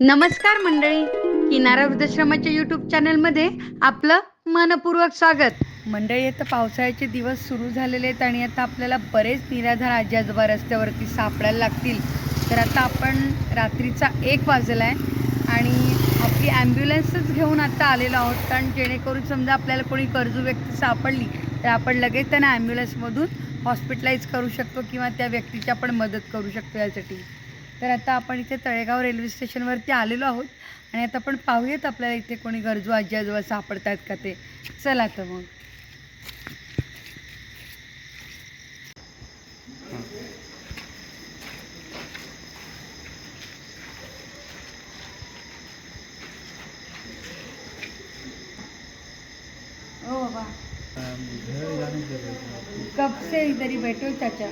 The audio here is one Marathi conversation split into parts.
नमस्कार मंडळी. किनारा वृद्धाश्रमाच्या यूट्यूब चॅनलमध्ये आपलं मनपूर्वक स्वागत. मंडळी आता पावसाळ्याचे दिवस सुरू झालेले आहेत आणि आता आपल्याला बरेच निराधार आजी आजोबा रस्त्यावरती सापडायला लागतील. तर आता आपण रात्रीचा एक वाजला आहे आणि आपली ॲम्ब्युलन्सच घेऊन आता आलेलो आहोत. कारण जेणेकरून समजा आपल्याला कोणी कर्जू व्यक्ती सापडली तर आपण लगेच त्यांना ॲम्ब्युलन्समधून हॉस्पिटलाइज करू शकतो किंवा त्या व्यक्तीची आपण मदत करू शकतो यासाठी. तर आता आपण इथे तळेगाव रेल्वे स्टेशनवरती आलेलो आहोत. आणि आता आपण पाहूयात आपल्याला इथे कोणी गरजू आजी आजोबा सापडत आहेत का ते. चला तर मग. ओ बाबा. कब से इधर ही बैठे हो चाचा.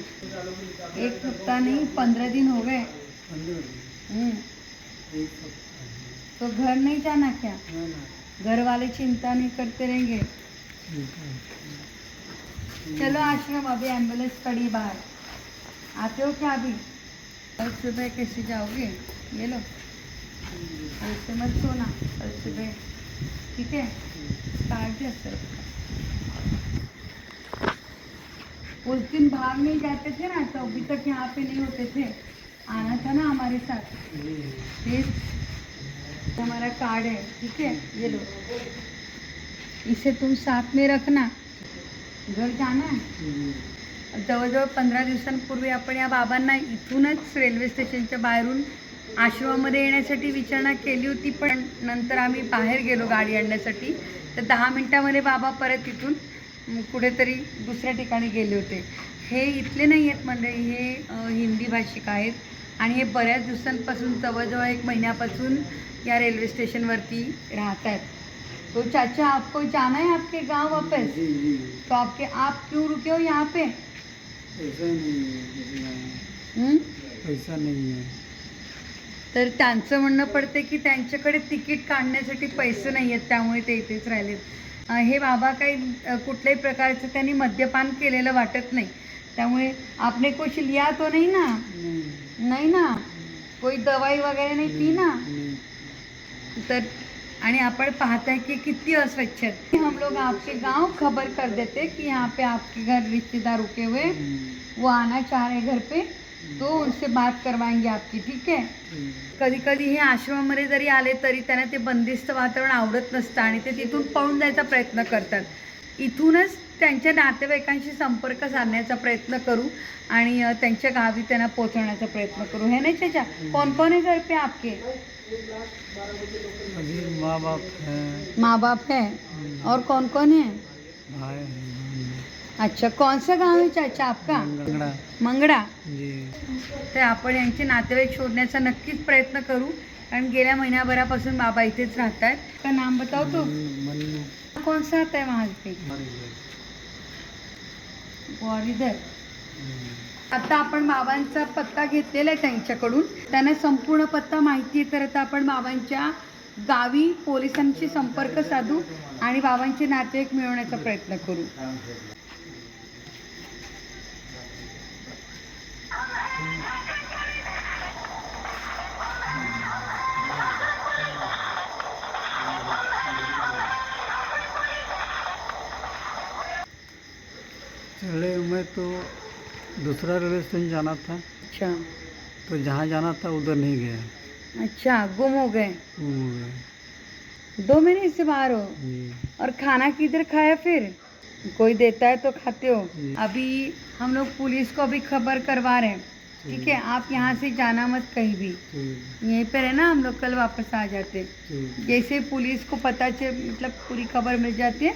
एक हफ्ता नहीं पंद्रह दिन हो गए. तो घर नहीं जाना क्या? घर वाले चिंता नहीं करते रहेंगे? चलो आश्रम अभी एंबुलेंस खड़ी बाहर। आते हो क्या अभी? कल सुबह कैसे जाओगे? ये लो। ऐसे मत सोना कल सुबह। ठीक है? दिया सर उस दिन बाहर नहीं जाते थे ना तो अभी तक यहाँ पे नहीं होते थे। आना था ना हमारे साथ। प्लीज हमारा कार्ड है ठीक है? ये लो। इसे तुम साथ में रखना। घर जाना है? जवळजवळ पंधरा दिवसांपूर्वी आपण या बाबांना इथूनच रेल्वे स्टेशनच्या बाहेरून आश्रमामध्ये येण्यासाठी विचारणा केली होती पण नंतर आम्ही बाहेर गेलो गाडी आणण्यासाठी. तर दहा मिनटामध्ये बाबा परत इथून कुठेतरी दुसऱ्या ठिकाणी गेले होते. हे इथले नाही आहेत मंडळी हे हिंदी भाषिक आहेत. आणि हे बऱ्याच दिवसांपासून जवळजवळ एक महिन्यापासून या रेल्वे स्टेशनवरती राहत आहेत तो चाचा आपको जाना है आपके गांव वापस? जी जी. तो आपके आप क्यों रुके हो यहाँ पे? पैसा नहीं है? पैसा नहीं है। तर त्यांचं म्हणणं पडते की त्यांच्याकडे तिकीट काढण्यासाठी पैसे नाही आहेत त्यामुळे ते इथेच राहिलेत. हे बाबा काही कुठल्याही प्रकारचं त्यांनी मद्यपान केलेलं वाटत नाही. त्यामुळे आपने कुछ लिया तो नहीं ना? नहीं नाही ना. कोई दवाई वगैरे नाही पी ना. तर आणि आपण पाहताय की किती अस्वच्छ हम लोग आपके गांव खबर कर देते कि यहाँ पे आपके घर रिश्तेदार रुके हुए वो आना चाह रहे घर पे तो उनसे बात करवाएंगे आपकी ठीक आहे कधी कधी हे आश्रमामध्ये जरी आले तरी त्यांना ते बंदिस्त वातावरण आवडत नसतं आणि ते तिथून पळून जायचा प्रयत्न करतात. इथूनच त्यांच्या नातेवाईकांशी संपर्क साधण्याचा प्रयत्न करू आणि त्यांच्या गावी त्यांना पोहोचवण्याचा प्रयत्न करू. है ना चाचा? कौन कौन है घर पे आपके? माँ बाप है. माँ बाप है और कौन कौन है? भाई अच्छा कौन सा गांव है चाचा आपका? मंगड़ा. तर आपण यांचे नातेवाईक शोधण्याचा नक्कीच प्रयत्न करू. कारण गेल्या महिन्याभरापासून बाबा इथेच राहत आहेत का नाम बताओ तो. कौन सा आता है वहाँ पे? मर आता आपण मावांचा पत्ता घेतलेला आहे त्यांच्याकडून. त्यांना संपूर्ण पत्ता माहिती आहे तर आता आपण मावांच्या गावी पोलिसांशी संपर्क साधू आणि बाबांचे नातेवाईक मिळवण्याचा प्रयत्न करू. तो दूसरा रेलवे स्टेशन जाना था। अच्छा। तो जहाँ जाना था उधर नहीं गया। अच्छा गुम हो गए। गुम हो गए। दो महीने से बाहर हो। और खाना किधर खाया फिर? कोई देता है तो खाते हो। अभी हम लोग पुलिस को अभी खबर करवा रहे हैं। ठीक है आप यहाँ से जाना मत कहीं भी। यहीं पर है ना हम लोग कल वापस आ जाते जैसे पुलिस को पता चल मतलब पूरी खबर मिल जाती है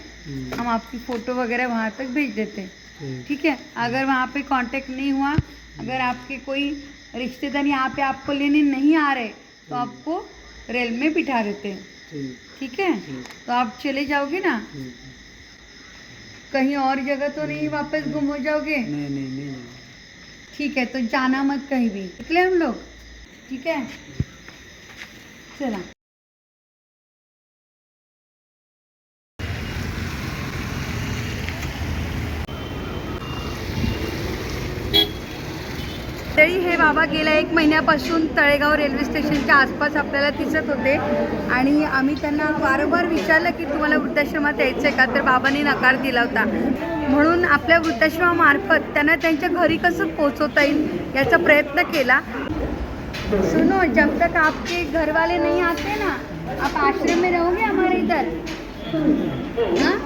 हम आपकी फ़ोटो वगैरह वहाँ तक भेज देते हैं। ठीक है? अगर वहाँ पे कांटेक्ट नहीं हुआ अगर आपके कोई रिश्तेदार यहाँ पे आपको लेने नहीं आ रहे तो आपको रेल में बिठा देते हैं। ठीक ठीक है? तो आप चले जाओगे ना? कहीं और जगह तो नहीं वापस गुम हो जाओगे? नहीं नहीं नहीं। नहीं। ठीक है तो जाना मत कहीं भी। निकले हम लोग। ठीक है? चला। मंडळी हे बाबा गेल्या एक महिन्यापासून तळेगाव रेल्वे स्टेशनच्या आसपास आपल्याला दिसत होते. आणि आम्ही त्यांना वारंवार विचारलं की तुम्हाला वृद्धाश्रमात यायचं आहे का? तर बाबांनी नकार दिला होता. म्हणून आपल्या वृद्धाश्रमामार्फत त्यांना त्यांच्या घरी कसं पोहोचवता येईल याचा प्रयत्न केला. सुनो जब तक आपके घर वाले नहीं आते ना आप आश्रम में रहोगे हमारे इधर? हाँ?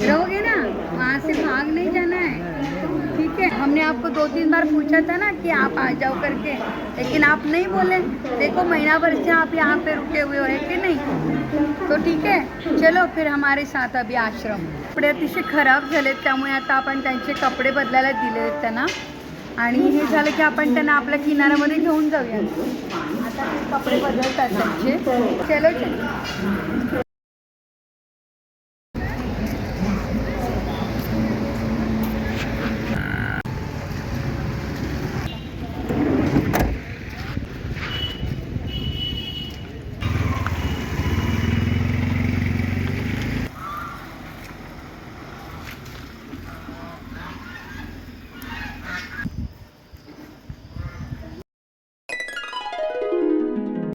रहोगे ना? वहाँ से भाग नहीं जाना है। ठीक है? हमने आपको दो तीन बार पूछा था ना कि आप आ जाओ करके लेकिन आप नहीं बोले। देखो महीना भर से आप यहाँ पे रुके हुए हो है कि नहीं? तो ठीक है चलो फिर हमारे साथ अभी आश्रम। कपडे अतिशय खराब झालेत त्यामुळे आता आपण त्यांचे कपडे बदलायला दिले आहेत त्यांना. आणि हे झालं की आपण त्यांना आपल्या किनाऱ्यामध्ये घेऊन जाऊया. आता ते कपडे बदलतात त्यांचे. चलो चलो.